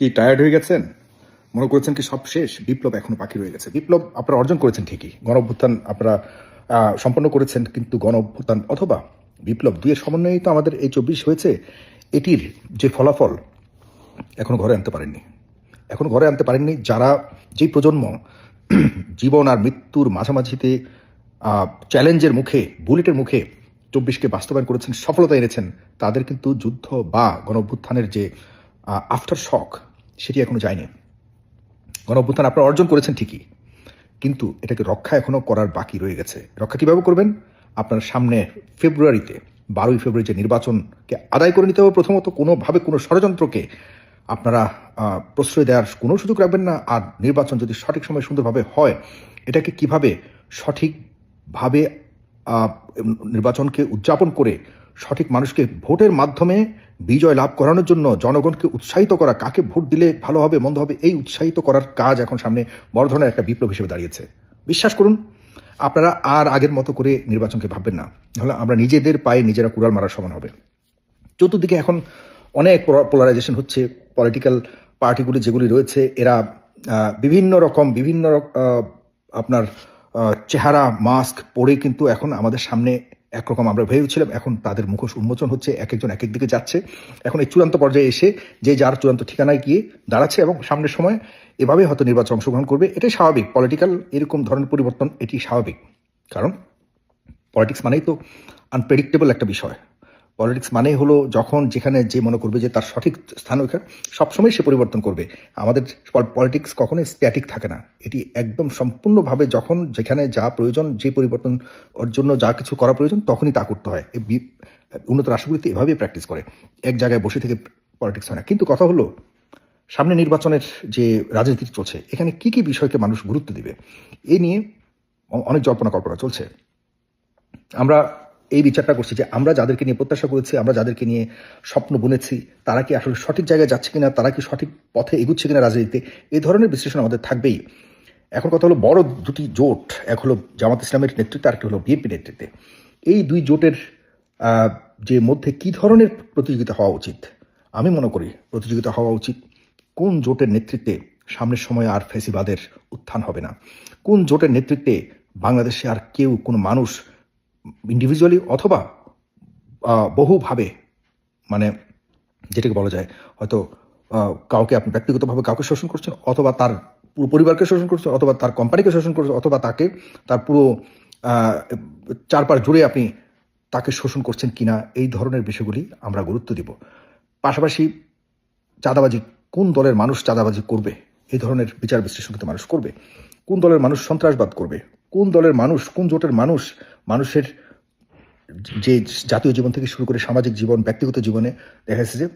কি টায়ার্ড হয়ে গেছেন? মনে করেছেন কি সব শেষ? বিপ্লব এখনও বাকি রয়ে গেছে। বিপ্লব আপনারা অর্জন করেছেন ঠিকই। গণ অভ্যুত্থান আপনারা সম্পন্ন করেছেন কিন্তু গণ অভ্যুত্থান অথবা বিপ্লব দুইয়ের সমন্বয়েই তো আমাদের এই চব্বিশ হয়েছে। এটির যে ফলাফল এখনও ঘরে আনতে পারেননি। এখন ঘরে আনতে পারেননি যারা যে প্রজন্ম জীবন আর মৃত্যুর মাঝামাঝিতে চ্যালেঞ্জের মুখে, বুলেটের মুখে চব্বিশকে বাস্তবায়ন করেছেন, সফলতা এনেছেন, তাদের কিন্তু যুদ্ধ বা গণ অভ্যুত্থানের যে আফটার শক সেটি এখনও যায়নি। গণ অভ্যুত্থান আপনারা অর্জন করেছেন ঠিকই, কিন্তু এটাকে রক্ষা এখনও করার বাকি রয়ে গেছে। রক্ষা কীভাবে করবেন? আপনার সামনে ফেব্রুয়ারিতে, বারোই ফেব্রুয়ারি যে নির্বাচনকে আদায় করে নিতে হবে প্রথমত, কোনোভাবে কোনো ষড়যন্ত্রকে আপনারা প্রশ্রয় দেওয়ার কোনো সুযোগ রাখবেন না। আর নির্বাচন যদি সঠিক সময় সুন্দরভাবে হয়, এটাকে কীভাবে সঠিকভাবে নির্বাচনকে উদযাপন করে সঠিক মানুষকে ভোটের মাধ্যমে বিজয় লাভ করানোর জন্য জনগণকে উৎসাহিত করা, কাকে ভোট দিলে ভালো হবে, মন্দ হবে, এই উৎসাহিত করার কাজ এখন সামনে বড় ধরনের একটা বিপ্লব হিসেবে দাঁড়িয়েছে। বিশ্বাস করুন, আপনারা আর আগের মতো করে নির্বাচনকে ভাববেন না। তাহলে আমরা নিজেদের পায়ে নিজেরা কুড়াল মারার সমান হবে। চতুর্দিকে এখন অনেক পোলারাইজেশন হচ্ছে। পলিটিক্যাল পার্টিগুলি যেগুলি রয়েছে, এরা বিভিন্ন রকম, বিভিন্ন আপনার চেহারা মাস্ক পরে কিন্তু এখন আমাদের সামনে একরকম আমরা ভেবেছিলাম, এখন তাদের মুখোশ উন্মোচন হচ্ছে এক একজন এক এক দিকে যাচ্ছে। এখন এই চূড়ান্ত পর্যায়ে এসে যে যার চূড়ান্ত ঠিকানায় গিয়ে দাঁড়াচ্ছে এবং সামনের সময় এভাবে হয়তো নির্বাচন অংশগ্রহণ করবে, এটাই স্বাভাবিক। পলিটিক্যাল এরকম ধরনের পরিবর্তন এটি স্বাভাবিক। কারণ পলিটিক্স মানেই তো আনপ্রেডিক্টেবল একটা বিষয়। পলিটিক্স মানেই হলো যখন যেখানে যে মনে করবে যে তার সঠিক স্থান ওইখানে, সবসময় সে পরিবর্তন করবে। আমাদের পলিটিক্স কখনোই স্ট্যাটিক থাকে না। এটি একদম সম্পূর্ণভাবে যখন যেখানে যা প্রয়োজন, যে পরিবর্তন ওর জন্য যা কিছু করা প্রয়োজন, তখনই তা করতে হয়। উন্নত রাষ্ট্রগুলিতে এভাবেই প্র্যাকটিস করে। এক জায়গায় বসে থেকে পলিটিক্স হয় না। কিন্তু কথা হলো, সামনে নির্বাচনের যে রাজনীতি চলছে, এখানে কি কি বিষয়কে মানুষ গুরুত্ব দিবে? এ নিয়ে অনেক জল্পনা কল্পনা চলছে। আমরা এই বিচারটা করছি যে আমরা যাদেরকে নিয়ে প্রত্যাশা করেছি, আমরা যাদেরকে নিয়ে স্বপ্ন বুনেছি, তারা কি আসলে সঠিক জায়গায় যাচ্ছে কিনা, তারা কি সঠিক পথে এগুচ্ছে কিনা রাজনীতিতে এই ধরনের বিশ্লেষণ আমাদের থাকবেই। এখন কথা হলো বড় দুটি জোট, এক হলো জামাত ইসলামের নেতৃত্বে আর একটি হলো বিএনপি নেতৃত্বে। এই দুই জোটের যে মধ্যে কি ধরনের প্রতিযোগিতা হওয়া উচিত? আমি মনে করি প্রতিযোগিতা হওয়া উচিত কোন জোটের নেতৃত্বে সামনের সময় আর ফেসিবাদের উত্থান হবে না। কোন জোটের নেতৃত্বে বাংলাদেশে আর কেউ কোনো মানুষ ইন্ডিভিজুয়ালি অথবা বহুভাবে মানে যেটাকে বলা যায়, হয়তো কাউকে আপনি ব্যক্তিগতভাবে কাউকে শোষণ করছেন, অথবা তার পুরো পরিবারকে শোষণ করছেন, অথবা তার কোম্পানিকে শোষণ করছেন, অথবা তাকে, তার পুরো চারপাশ জুড়ে আপনি তাকে শোষণ করছেন কিনা, এই ধরনের বিষয়গুলি আমরা গুরুত্ব দিব। পাশাপাশি চাঁদাবাজি কোন দলের মানুষ চাঁদাবাজি করবে, এই ধরনের বিচার বিশ্লেষণ কিন্তু মানুষ করবে। কোন দলের মানুষ সন্ত্রাসবাদ করবে কোন দলের মানুষ, কোন জোটের মানুষ, মানুষের যে জাতীয় জীবন থেকে শুরু করে সামাজিক জীবন, ব্যক্তিগত জীবনে দেখা যাচ্ছে যে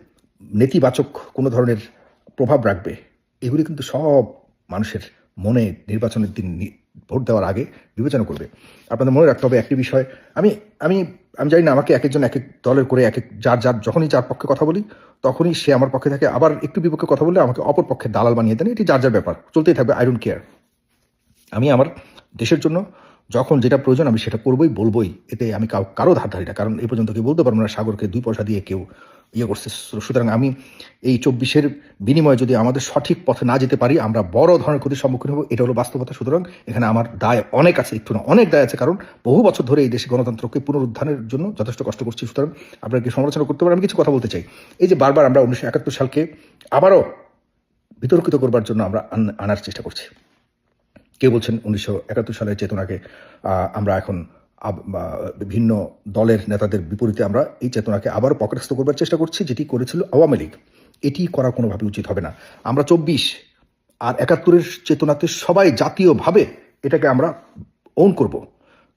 নেতিবাচক কোনো ধরনের প্রভাব রাখবে। এগুলি কিন্তু সব মানুষের মনে নির্বাচনের দিন ভোট দেওয়ার আগে বিবেচনা করবে। আপনাদের মনে রাখতে হবে একটি বিষয়, আমি আমি আমি জানি না আমাকে এক একজন, এক এক দলের করে এক এক যার যার যখনই যার পক্ষে কথা বলি, তখনই সে আমার পক্ষে থাকে। আবার একটু বিপক্ষে কথা বললে আমাকে অপর পক্ষে দালাল বানিয়ে দেন, এটি যার যার ব্যাপার, চলতেই থাকবে আই ডোন্ট কেয়ার আমি আমার দেশের জন্য যখন যেটা প্রয়োজন আমি সেটা করবই, বলবই। এতে আমি কারও ধার ধারি না কারণ এই পর্যন্ত কেউ বলতে পারব না সাগরকে দুই পয়সা দিয়ে কেউ ইয়ে করছে। সুতরাং আমি এই চব্বিশের বিনিময়ে যদি আমাদের সঠিক পথে না যেতে পারি, আমরা বড় ধরনের ক্ষতির সম্মুখীন হব এটা হলো বাস্তবতা। সুতরাং এখানে আমার দায় অনেক আছে, একটু না, অনেক দায় আছে, কারণ বহু বছর ধরে এই দেশে গণতন্ত্রকে পুনরুদ্ধারের জন্য যথেষ্ট কষ্ট করছি। সুতরাং আপনারা কি সমালোচনা করতে পারেন? আমি কিছু কথা বলতে চাই। এই যে বারবার আমরা উনিশশো একাত্তর সালকে আবারও বিতর্কিত করবার জন্য আমরা আন- আনার চেষ্টা করছি। কেউ বলছেন উনিশশো একাত্তর সালের চেতনাকে আমরা এখন বিভিন্ন দলের নেতাদের বিপরীতে আমরা এই চেতনাকে আবারও পকেটস্থ করবার চেষ্টা করছি, যেটি করেছিল আওয়ামী লীগ। এটি করা কোনোভাবে উচিত হবে না। আমরা চব্বিশ আর একাত্তরের চেতনাতে সবাই জাতীয়ভাবে এটাকে আমরা ওন করব।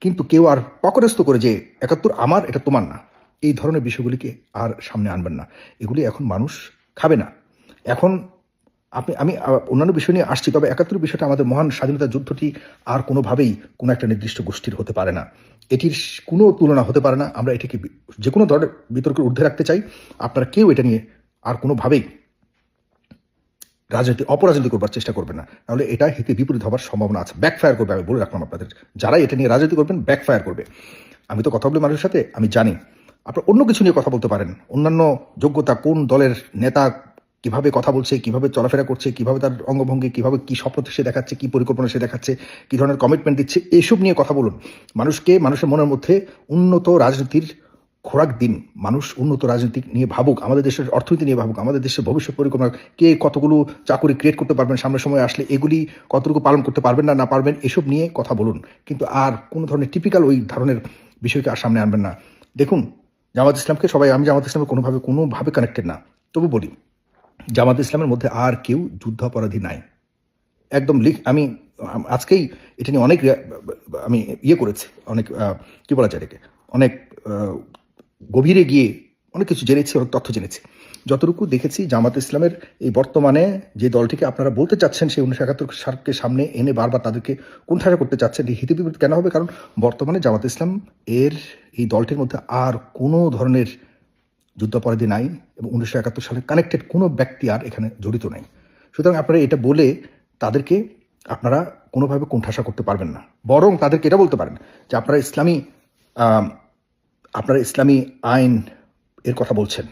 কিন্তু কেউ আর পকেটস্থ করে যে একাত্তর আমার, এটা তোমার না। এই ধরনের বিষয়গুলিকে আর সামনে আনবেন না। এগুলি এখন মানুষ খাবে না। এখন আপনি, আমি অন্যান্য বিষয় নিয়ে আসছি, তবে একাত্তর বিষয়টা আমাদের মহান স্বাধীনতা যুদ্ধটি আর কোনোভাবেই কোনো একটা নির্দিষ্ট গোষ্ঠীর হতে পারে না। এটির কোনো তুলনা হতে পারে না। আমরা এটিকে যে কোনো ধরনের বিতর্কের ঊর্ধ্বে রাখতে চাই। আপনারা কেউ এটা নিয়ে আর কোনোভাবেই রাজনীতি অপরাজনীতি করবার চেষ্টা করবেন না। তাহলে এটা হিতে বিপরীত হবার সম্ভাবনা আছে। ব্যাকফায়ার করবে, আমি বলে রাখলাম আপনাদের। যারা এটা নিয়ে রাজনীতি করবেন ব্যাকফায়ার করবে। আমি তো কথা বলি মানুষের সাথে, আমি জানি। আপনার অন্য কিছু নিয়ে কথা বলতে পারেন। অন্যান্য যোগ্যতা কোন দলের নেতা কীভাবে কথা বলছে, কীভাবে চলাফেরা করছে, কীভাবে তার অঙ্গভঙ্গি, কীভাবে কি স্বপ্ন সে দেখাচ্ছে, কি পরিকল্পনা সে দেখাচ্ছে, কি ধরনের কমিটমেন্ট দিচ্ছে এইসব নিয়ে কথা বলুন। মানুষকে, মানুষের মনের মধ্যে উন্নত রাজনীতির খোরাক দিন। মানুষ উন্নত রাজনীতি নিয়ে ভাবুক, আমাদের দেশের অর্থনীতি নিয়ে ভাবুক, আমাদের দেশের ভবিষ্যৎ পরিকল্পনা, কে কতগুলো চাকরি ক্রিয়েট করতে পারবেন, সামনের সময় আসলে এগুলি কতটুকু পালন করতে পারবেন না না পারবেন, এসব নিয়ে কথা বলুন। কিন্তু আর কোনো ধরনের টিপিক্যাল ওই ধরনের বিষয়কে আর সামনে আনবেন না। দেখুন, জামাত ইসলামকে সবাই, আমি জামাত ইসলামের কোনোভাবে কোনোভাবে কানেক্টেড না। তবু বলি জামাত ইসলামের মধ্যে আর কেউ যুদ্ধাপরাধী নাই। একদম লিখ আমি আজকেই এটা নিয়ে অনেক আমি ইয়ে করেছি, অনেক কি বলা যায় এটাকে? অনেক গভীরে গিয়ে অনেক কিছু জেনেছি, অনেক তথ্য জেনেছি। যতটুকু দেখেছি জামাত ইসলামের এই বর্তমানে যে দলটিকে আপনারা বলতে চাচ্ছেন, সেই উনিশশো একাত্তর সালকে সামনে এনে বারবার তাদেরকে কোণঠাসা করতে চাচ্ছেন, এই হিতে বিপরীত কেন হবে? কারণ বর্তমানে জামাত ইসলাম এর এই দলটির মধ্যে আর কোনো ধরনের যুদ্ধাপরাধী নাই এবং উনিশশো একাত্তর সালে কানেক্টেড কোনো ব্যক্তি আর এখানে জড়িত নাই। সুতরাং আপনারা এটা বলে তাদেরকে আপনারা কোনোভাবে কোণঠাসা করতে পারবেন না। বরং তাদেরকে এটা বলতে পারেন যে আপনারা ইসলামী আপনারা ইসলামী আইন এর কথা বলছেন।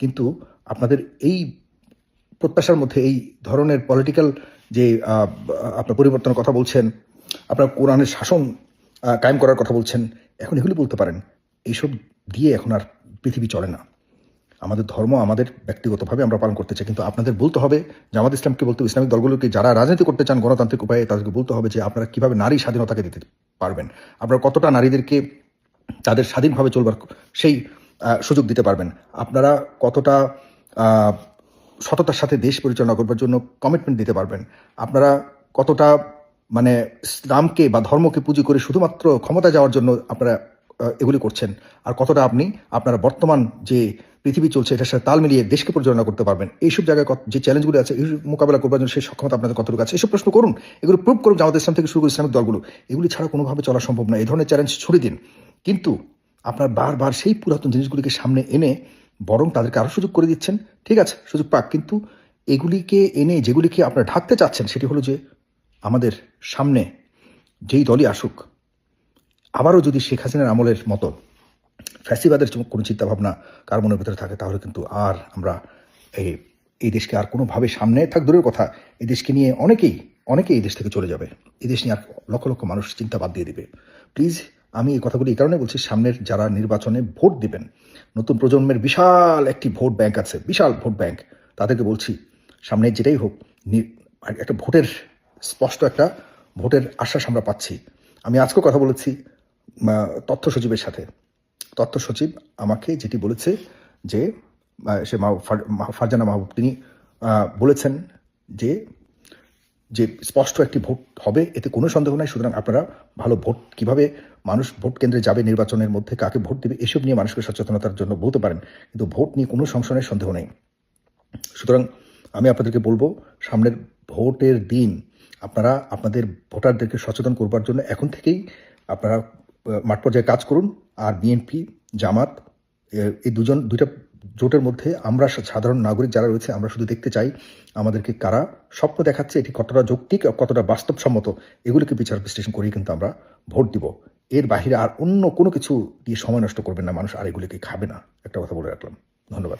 কিন্তু আপনাদের এই প্রত্যাশার মধ্যে, এই ধরনের পলিটিক্যাল যে আপনার পরিবর্তনের কথা বলছেন, আপনার কোরআনের শাসন কায়েম করার কথা বলছেন, এখন এগুলি বলতে পারেন। এইসব দিয়ে এখন আর পৃথিবী চলে না। আমাদের ধর্ম আমাদের ব্যক্তিগতভাবে আমরা পালন করতে চাই, কিন্তু আপনাদের বলতে হবে, জামাত ইসলামকে বলতে ইসলামিক দলগুলোকে যারা রাজনীতি করতে চান গণতান্ত্রিক উপায়ে, তাদেরকে বলতে হবে যে আপনারা কীভাবে নারী স্বাধীনতাকে দিতে পারবেন। আপনারা কতটা নারীদেরকে তাদের স্বাধীনভাবে চলবার সেই সুযোগ দিতে পারবেন। আপনারা কতটা সততার সাথে দেশ পরিচালনা করবার জন্য কমিটমেন্ট দিতে পারবেন। আপনারা কতটা মানে ইসলামকে বা ধর্মকে পুঁজি করে শুধুমাত্র ক্ষমতা যাওয়ার জন্য আপনারা এগুলি করছেন। আর কতটা আপনি আপনারা বর্তমান যে পৃথিবী চলছে, এটার সাথে তাল মিলিয়ে দেশকে পরিচালনা করতে পারবেন। এইসব জায়গায় যে চ্যালেঞ্জগুলো আছে, এই মোকাবেলা করবার জন্য সেই সক্ষমতা আপনাদের কতটুকু আছে, এসব প্রশ্ন করুন। এগুলো প্রুভ করুন জামাত ইসলাম থেকে শুরু করে ইসলামিক দলগুলো। এগুলি ছাড়া কোনোভাবে চলা সম্ভব না এই ধরনের চ্যালেঞ্জ ছুড়ে দিন। কিন্তু আপনার বারবার সেই পুরাতন জিনিসগুলিকে সামনে এনে বরং তাদেরকে আরও সুযোগ করে দিচ্ছেন। ঠিক আছে, সুযোগ পাক। কিন্তু এগুলিকে এনে যেগুলিকে আপনারা ঢাকতে চাচ্ছেন, সেটি হলো যে আমাদের সামনে যেই দলই আসুক আবারও যদি শেখ হাসিনার আমলের মতো ফ্যাসিবাদের কোনো চিন্তাভাবনা কার মনের ভিতরে থাকে, তাহলে কিন্তু আর আমরা এই এই দেশকে আর কোনোভাবে সামনে, থাক দূরের কথা, এই দেশকে নিয়ে অনেকেই অনেকেই এই দেশ থেকে চলে যাবে। এই দেশ নিয়ে আর লক্ষ লক্ষ মানুষ চিন্তা বাদ দিয়ে দিবে। প্লিজ, আমি এই কথাগুলি এই কারণে বলছি, সামনের যারা নির্বাচনে ভোট দিবেন, নতুন প্রজন্মের বিশাল একটি ভোট ব্যাংক আছে, বিশাল ভোট ব্যাংক, তাদেরকে বলছি, সামনে যেটাই হোক একটা ভোটের স্পষ্ট একটা ভোটের আশ্বাস আমরা পাচ্ছি। আমি আজকেও কথা বলেছি তথ্য সচিবের সাথে। তথ্য সচিব আমাকে যেটি বলেছে যে সে ফারজানা মাহবুব, তিনি বলেছেন যে যে স্পষ্ট একটি ভোট হবে, এতে কোনো সন্দেহ নাই। সুতরাং আপনারা ভালো ভোট, কীভাবে মানুষ ভোট কেন্দ্রে যাবে নির্বাচনের মধ্যে, কাকে ভোট দেবে, এসব নিয়ে মানুষকে সচেতনতার জন্য বলতে পারেন। কিন্তু ভোট নিয়ে কোনো সংশয়ের সন্দেহ নেই। সুতরাং আমি আপনাদেরকে বলব, সামনের ভোটের দিন আপনারা আপনাদের ভোটারদেরকে সচেতন করবার জন্য এখন থেকেই আপনারা মাঠ পর্যায়ে কাজ করুন আর বিএনপি জামাত এই দুজন, দুইটা জোটের মধ্যে আমরা সাধারণ নাগরিক যারা রয়েছে, আমরা শুধু দেখতে চাই আমাদেরকে কারা স্বপ্ন দেখাচ্ছে এটি কতটা যৌক্তিক, কতটা বাস্তবসম্মত, এগুলিকে বিচার বিশ্লেষণ করেই কিন্তু আমরা ভোট দিব। এর বাহিরে আর অন্য কোনো কিছু দিয়ে সময় নষ্ট করবেন না, মানুষ আর এগুলিকে খাবে না। একটা কথা বলে রাখলাম। ধন্যবাদ।